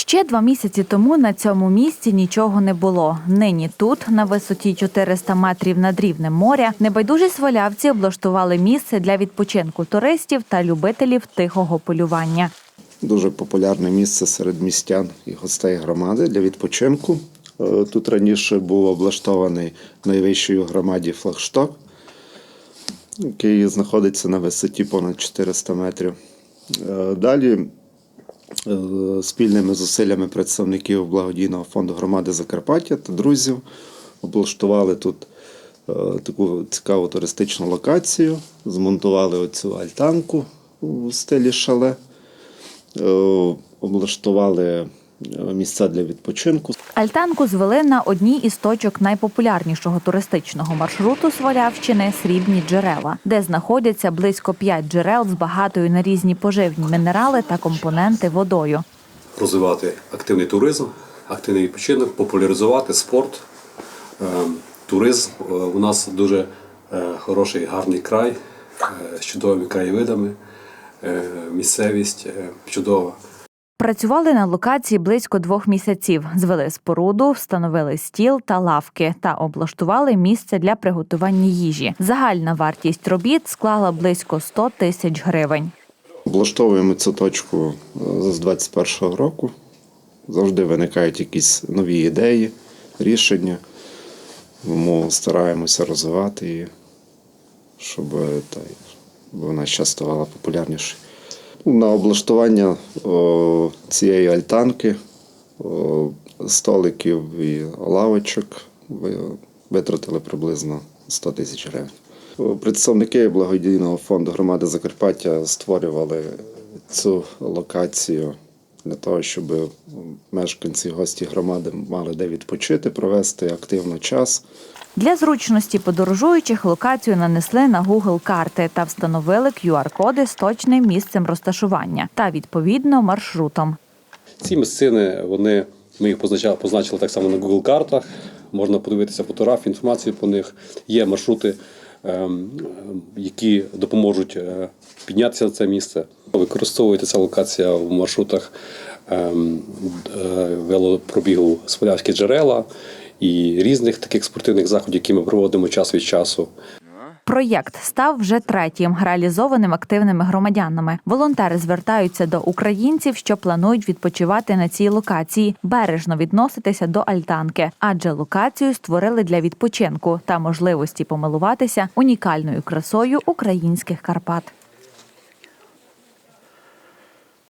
Ще два місяці тому на цьому місці нічого не було. Нині тут, на висоті 400 метрів над рівнем моря, небайдужі свалявці облаштували місце для відпочинку туристів та любителів тихого полювання. Дуже популярне місце серед містян і гостей громади для відпочинку. Е, Тут раніше був облаштований найвищий у громаді флагшток, який знаходиться на висоті понад 400 метрів. Е, Далі спільними зусиллями представників благодійного фонду громади Закарпаття та друзів облаштували тут е, таку цікаву туристичну локацію, змонтували оцю альтанку у стилі шале. Е, облаштували е, місця для відпочинку. Альтанку звели на одній із точок найпопулярнішого туристичного маршруту Свалявщини Срібні джерела, де знаходяться близько п'ять джерел з багатою на різні поживні мінерали та компоненти водою. розвивати активний туризм, активний відпочинок, популяризувати спорт, е, туризм. Е, У нас дуже е, хороший гарний край е, з чудовими краєвидами, е, місцевість е, чудова. Працювали на локації близько двох місяців. Звели споруду, встановили стіл та лавки та облаштували місце для приготування їжі. Загальна вартість робіт склала близько 100 тисяч гривень. Облаштовуємо цю точку е, з 21-го року. Завжди виникають якісь нові ідеї, рішення. Тому стараємося розвивати її, щоб е, та, вона ще ставала популярнішою. На облаштування о, цієї альтанки, о, столиків і лавочок витратили приблизно 100 тисяч гривень. Представники благодійного фонду громади Закарпаття створювали цю локацію для того, щоб мешканці гості громади мали де відпочити, провести активно час. Для зручності подорожуючих локацію нанесли на Google карти та встановили QR-коди з точним місцем розташування та відповідно маршрутом. Ці місцини вони, ми їх позначали, позначили так само на Google картах. Можна подивитися фотографії, інформацію по них. Є маршрути, які допоможуть е, піднятися на це місце. Використовується ця локація в маршрутах ем, е, велопробігу Смолявські джерела і різних таких спортивних заходів, які ми проводимо час від часу. Проєкт став вже третім реалізованим активними громадянами. Волонтери звертаються до українців, що планують відпочивати на цій локації, бережно відноситися до альтанки, адже локацію створили для відпочинку та можливості помилуватися унікальною красою українських Карпат.